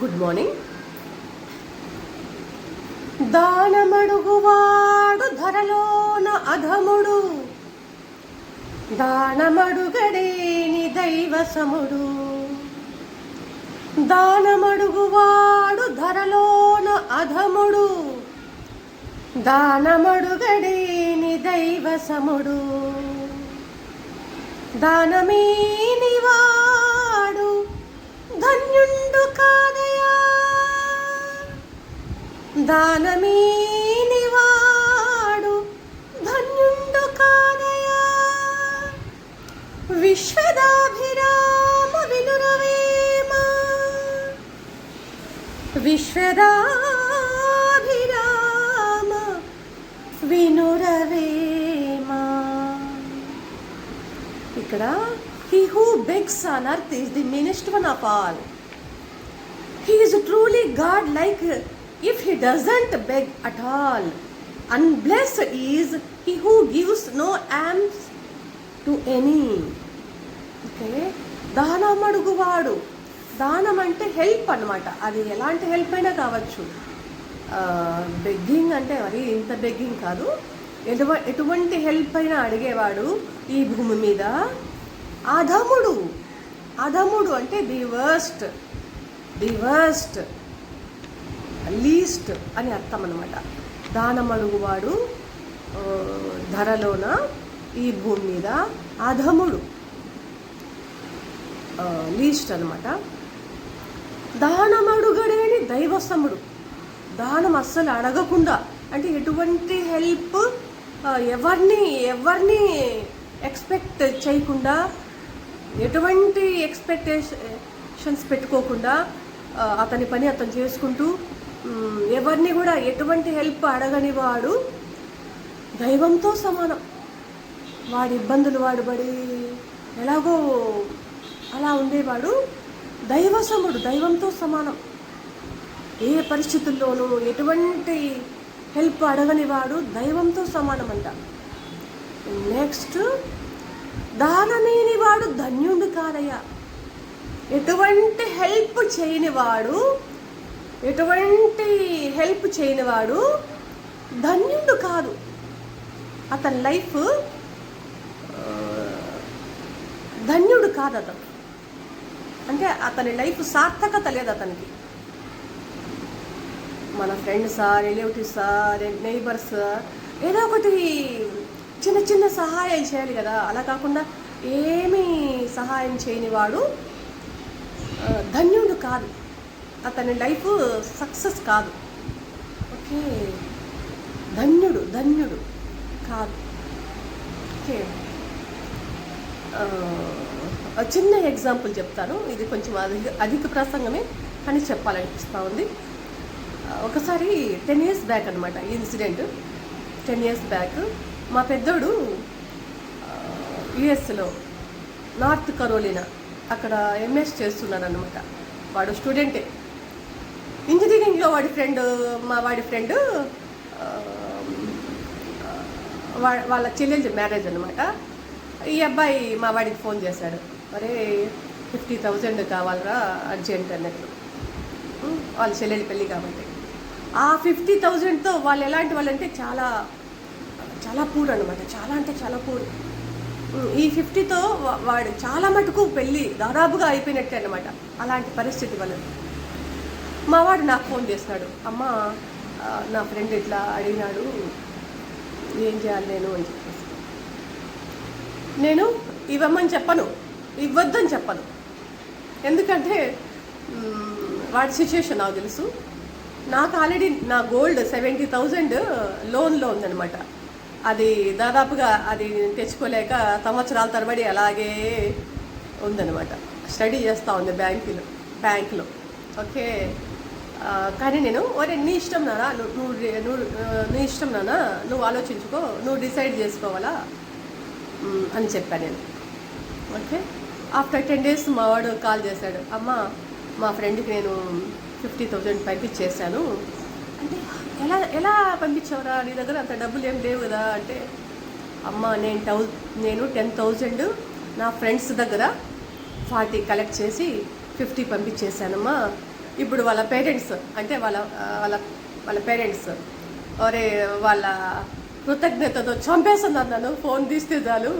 Good morning దానమడుగువాడు ధరలోన అధముడు. దానమడుగడేని దైవసముడు. దానమడుగువాడు ధరలోన అధముడు. దానమడుగడేని దైవసముడు. దానమేని వాడు ధన్యుండు కాదే దానమేని వాడు ధన్యుండు కాదయా? విశ్వదాభిరామ వినురవేమా? విశ్వదాభిరామ వినురవేమా? ఇక్కడ he who begs on earth is the meanest one of all he is truly god like if he doesn't beg at all unblessed is he who gives no alms to any okay దానం అడుగువాడు. దానం అంటే help అన్నమాట. అది ఎలాంటి help అయినా కావచ్చు. Begging అంటే మరి ఇంత బెగ్గింగ్ కాదు. ఎటువ ఎటువంటి హెల్ప్ అయినా అడిగేవాడు ఈ భూమి మీద అధముడు అధముడు అంటే the worst the worst least అని అర్థం అనమాట దానమలుగువాడు ధరలోన ఈ భూమి మీద అధముడు. లీస్ట్ అనమాట దానమడుగడేని దైవసముడు. దానం అస్సలు అడగకుండా అంటే ఎటువంటి హెల్ప్ ఎవరిని ఎవరిని ఎక్స్పెక్ట్ చేయకుండా ఎటువంటి ఎక్స్పెక్టేషన్స్ పెట్టుకోకుండా అతని పని అతను చేసుకుంటూ ఎవరిని కూడా ఎటువంటి హెల్ప్ అడగని వాడు దైవంతో సమానం. వాడి ఇబ్బందులు వాడు పడి ఎలాగో అలా ఉండేవాడు దైవసముడు దైవంతో సమానం. ఏ పరిస్థితుల్లోనూ ఎటువంటి హెల్ప్ అడగని వాడు దైవంతో సమానం అంట నెక్స్ట్ దానమేని వాడు ధన్యుడు కాదయ్యా. ఎటువంటి హెల్ప్ చేయని వాడు ఎటువంటి హెల్ప్ చేయని వాడు ధన్యుడు కాదు. అతని లైఫ్ ధన్యుడు కాదు అతను. అంటే అతని లైఫ్ సార్థకత లేదు అతనికి. మన ఫ్రెండ్సా రిలేటివ్సా నైబర్స్ ఏదో ఒకటి చిన్న చిన్న సహాయం చేయాలి కదా. అలా కాకుండా ఏమీ సహాయం చేయని వాడు ధన్యుడు కాదు. అతని లైఫ్ సక్సెస్ కాదు. ఓకే? ధన్యుడు ధన్యుడు కాదు. ఓకే? చిన్న ఎగ్జాంపుల్ చెప్తాను. ఇది కొంచెం అధిక అధిక ప్రసంగమే అని చెప్పాలనిపిస్తూ ఉంది. ఒకసారి టెన్ ఇయర్స్ బ్యాక్ అనమాట ఈ ఇన్సిడెంట్. టెన్ ఇయర్స్ బ్యాక్ మా పెద్దోడు యుఎస్లో నార్త్ కరోలినా అక్కడ ఎంఎస్ చేస్తున్నాడు అనమాట వాడు స్టూడెంటే. ఇంజనీరింగ్లో వాడి ఫ్రెండ్ మా వాడి ఫ్రెండ్ వాళ్ళ చెల్లెలు మ్యారేజ్ అనమాట ఈ అబ్బాయి మా వాడికి ఫోన్ చేశాడు. అరే ఫిఫ్టీ థౌజండ్ కావాలరా అర్జెంట్ అన్నట్లు వాళ్ళ చెల్లెలి పెళ్ళి కాబట్టి. ఆ ఫిఫ్టీ థౌజండ్తో వాళ్ళు ఎలాంటి వాళ్ళంటే చాలా చాలా పూర్ అనమాట చాలా అంటే చాలా పూర్. ఈ ఫిఫ్టీతో వాడు చాలా మటుకు పెళ్ళి దాదాపుగా అయిపోయినట్టే అనమాట అలాంటి పరిస్థితి వాళ్ళది. మా వాడు నాకు ఫోన్ చేస్తున్నాడు అమ్మ నా ఫ్రెండ్ ఇట్లా అడిగినాడు ఏం చేయాలి నేను? అని చెప్పేసి. నేను ఇవ్వమని చెప్పను. ఇవ్వద్దని చెప్పను. ఎందుకంటే వాడి సిచ్యుయేషన్ నాకు తెలుసు. నాకు ఆల్రెడీ నా గోల్డ్ సెవెంటీ థౌజండ్ లోన్లో ఉందనమాట అది దాదాపుగా అది తెచ్చుకోలేక సంవత్సరాల తరబడి అలాగే ఉందనమాట స్టడీ చేస్తూ ఉంది బ్యాంకులో బ్యాంకులో. ఓకే. కానీ నేను ఒరే నీ ఇష్టం నానా? నువ్వు నువ్వు నీ ఇష్టం నానా? నువ్వు ఆలోచించుకో నువ్వు డిసైడ్ చేసుకోవాలా? అని చెప్పాను నేను. ఓకే? ఆఫ్టర్ టెన్ డేస్ మా వాడు కాల్ చేశాడు. అమ్మ మా ఫ్రెండ్కి నేను ఫిఫ్టీ థౌజండ్ పంపించేశాను అంటే ఎలా ఎలా పంపించావురా? నీ దగ్గర అంత డబ్బులు ఏం లేవు కదా? అంటే అమ్మ నేను టౌ నేను టెన్ థౌజండ్ నా ఫ్రెండ్స్ దగ్గర ఫార్టీ కలెక్ట్ చేసి ఫిఫ్టీ పంపించేశానమ్మా. ఇప్పుడు వాళ్ళ పేరెంట్స్ అంటే వాళ్ళ వాళ్ళ వాళ్ళ పేరెంట్స్ ఒరే వాళ్ళ కృతజ్ఞతతో చంపేస్తున్నారు నన్ను ఫోన్ తీస్తే చాలు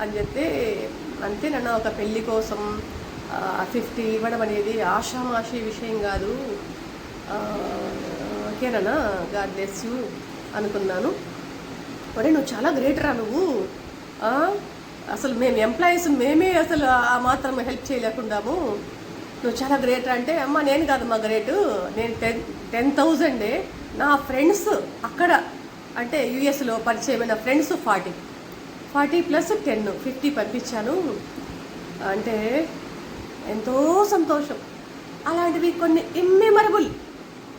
అని చెప్తే అంతే నన్ను ఒక పెళ్ళి కోసం ఫిఫ్టీ ఇవ్వడం అనేది ఆషామాషి విషయం కాదు. ఓకేనా గాడ్ బ్లెస్ యూ అనుకున్నాను. ఒరే నువ్వు చాలా గ్రేట్ రా నువ్వు. అసలు మేము ఎంప్లాయీస్ మేమే అసలు ఆ మాత్రం హెల్ప్ చేయలేకుండాము. నువ్వు చాలా గ్రేట్ అంటే అమ్మ నేను కాదు మా గ్రేట్ నేను టెన్ టెన్ థౌజండే నా ఫ్రెండ్స్ అక్కడ అంటే యుఎస్లో పరిచయమైన friends forty. Forty plus ten fifty పంపించాను. అంటే ఎంతో సంతోషం. అలాంటివి కొన్ని ఇమ్మెమరబుల్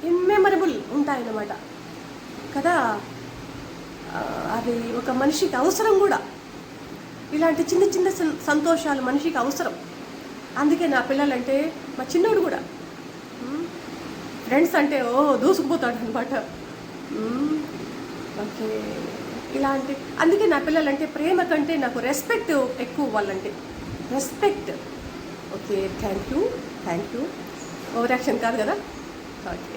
ఇమ్మెమరబుల్ ఉంటాయన్నమాట. కదా? అది ఒక మనిషికి అవసరం కూడా. ఇలాంటి చిన్న చిన్న సంతోషాలు మనిషికి అవసరం. అందుకే నా పిల్లలంటే మా చిన్నోడు కూడా. ఫ్రెండ్స్ అంటే ఓ దూసుకుపోతాడు అనమాట ఓకే. ఇలాంటి అందుకే నా పిల్లలంటే ప్రేమ కంటే నాకు రెస్పెక్ట్ ఎక్కువ వాళ్ళంటే. Respect okay thank you thank you over action కాదు కదా? ఓకే